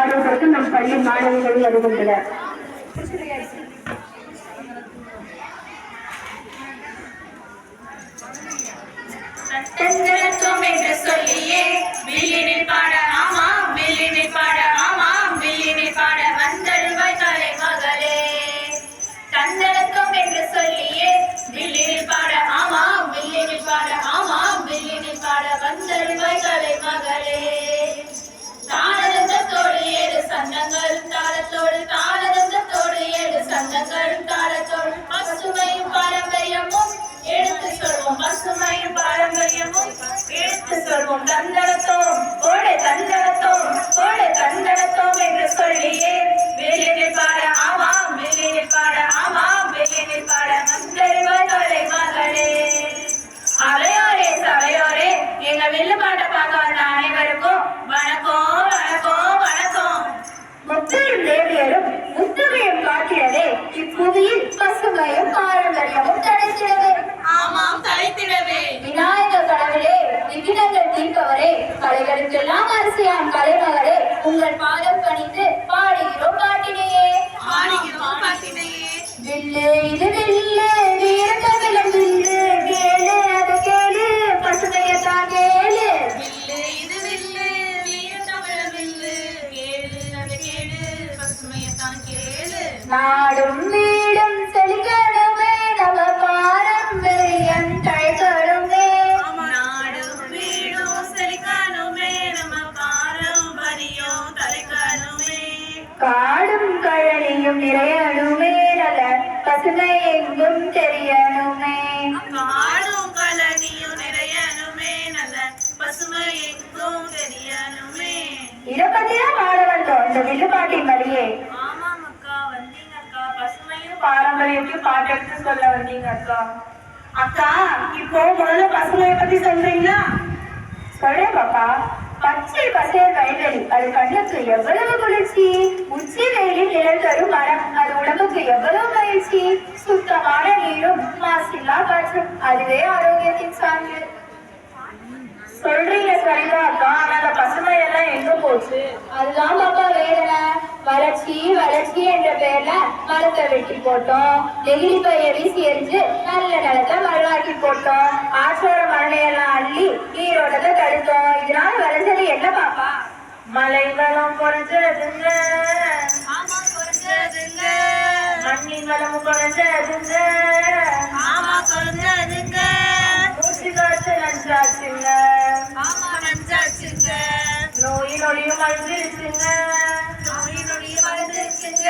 பாடுவதற்கு நம் பள்ளி மாணவிகள் வருகின்றனர் தந்தனத்துவம் என்று சொல்லியே வில்லினில் பாட உங்கள் பாதம் பணிந்து பாடுகிறோம் பாட்டினையே. ஆடுகிறோம் பாட்டினையே. வில்லு இது வில்லு வீரத்தமிழம் வில்லு கேளு அது கேளு பசுமையத்தான் கேளு. வில்லு இது வில்லு வீர வில்லு கேளு அது கேளு பசுமையத்தான் கேளு. நாடும் பசுமை எங்கும் தெரியணுமே காடும் கலனியும் நிறையணுமே நல்ல பசுமை எங்கும் தெரியணுமே இத பத்திதான் பாட வந்தோம் இந்த வில்லுப்பாட்டின் வழியே ஆமாம் அக்கா வந்தீங்க அக்கா பசுமையும் பாரம்பரியத்தையும் பாட்டெடுத்து சொல்ல வந்தீங்க அக்கா? அக்கா இப்போ முதல்ல பசுமையை பத்தி சொல்றீங்களா? சொல்றேன் பாப்பா. பச்சை பசைய அது கண்ணுக்கு எவ்வளவு குளிர்ச்சி? உச்சி வெயிலில் நிழல் தரும் உடம்புக்கு எவ்வளவு மகிழ்ச்சி சுத்தமான நீரும் மாசில்லா காற்றும் அதுவே ஆரோக்கியத்தின் சான்று சொல்றீங்க சரிதான் அக்கா ஆனா அந்த பசுமை எல்லாம் எங்க போச்சு அதுதான் பாப்பா வேதனை வறட்சி வறட்சி என்ற பெயர்ல மரத்தை வெட்டி போட்டோம் நெகிழி பைய வீசி எரிஞ்சு நல்ல நிலத்தை மரளாக்கி போட்டோம் ஆற்றோட மழையெல்லாம் அள்ளி நீரோட்டத்தை தடுத்தோம் இதனால விளைஞ்சது என்ன பாப்பா மழை வளம் குறைஞ்சதுங்க வளம் குறைஞ்சதுங்க ஆமா குறைஞ்சதுங்க. மூச்சு காற்று நன்றாச்சுங்க ஆமா நஞ்சாச்சுங்க நோய் நொடியும் அழிஞ்சிருச்சுங்க. நோய் நொடிய மறந்துச்சுங்க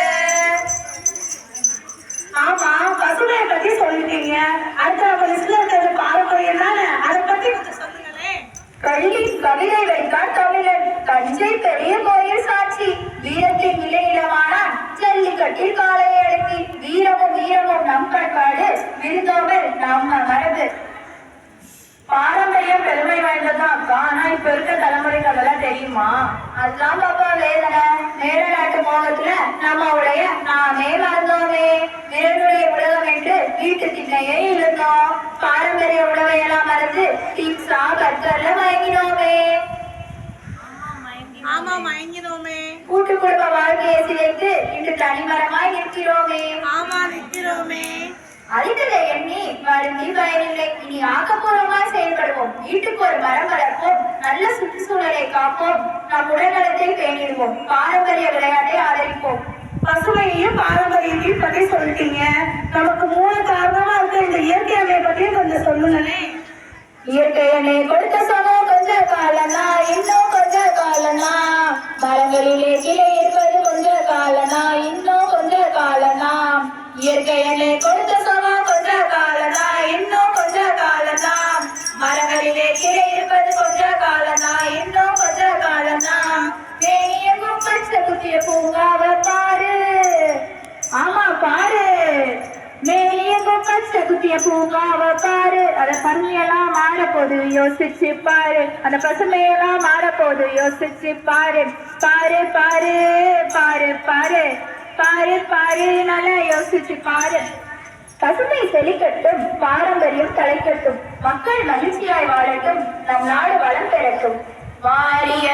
ஆமா பசுமையை பத்தி சொல்லிட்டீங்க. அடுத்த நம்ம லிஸ்ட்ல இருக்கிறது பாரம்பரியம் தானே? அதை பத்தி கொஞ்சம் சொல்லுங்களேன். கல்வி கவிதை வைத்தார் தமிழன் தஞ்சை பெரிய கோயில் சாட்சி. வீரத்தின் விலையிடமானான் ஜல்லிக்கட்டில் பண்பாடு விருந்தோமல் நம்ம மரபு பாரம்பரியம் பெருமை வாய்ந்ததுதான். ஆனா இப்ப இருக்க தலைமுறைக்கு அதெல்லாம் தெரியுமா? அதுதான் பாப்பா வேதனை மேல நாட்டு மோகத்துல நம்மளுடைய நாமே மறந்தோமே விரலுடைய உலகம் என்று வீட்டு திண்ணையே இழுந்தோம் பாரம்பரிய உணவையெல்லாம் மறந்து பீட்சா பர்கர்ல மயங்கினோமே. ஆமா மயங்கினோமே. கூட்டு குடும்ப வாழ்க்கையை சிதைத்து இன்று தனிமரமாய் நிற்கிறோமே. ஆமா நிக்கிறோமே அழித்ததை எண்ணி வருந்தி பயனில்லை இனி ஆக்கப்பூர்வமாய் செயல்படுவோம். வீட்டுக்கு ஒரு மரம் வளர்ப்போம். நல்ல சுற்றுச்சூழலை காப்போம். நம் உடல்நலத்தை பேணிடுவோம். பாரம்பரிய விளையாட்டை ஆதரிப்போம். பசுமையையும் பாரம்பரியத்தையும் பத்தி சொல்லிட்டீங்க. நமக்கு மூல காரணமா இருக்க இந்த இயற்கை அமையை பத்தியும் கொஞ்சம் சொல்லுங்களேன். இயற்கை அணை கொடுத்த சமம் கொஞ்ச காலனா இன்னும் கொஞ்ச காலனா மரங்களிலே கிளை பச்சை குத்திய பூங்காவை பாரு அத பருமையெல்லாம் மாறப்போது யோசிச்சு பாரு அந்த பசுமையெல்லாம் மாறப்போது யோசிச்சு பாரு பாரு பாரு பாரு. பாரு பாரு பாரு நல்லா யோசிச்சு பாரு பசுமை செழிக்கட்டும் பாரம்பரியம் தலைக்கட்டும் மக்கள் மகிழ்ச்சியாய் வாழட்டும் நம் நாடு வளம் பெறட்டும். வாலிய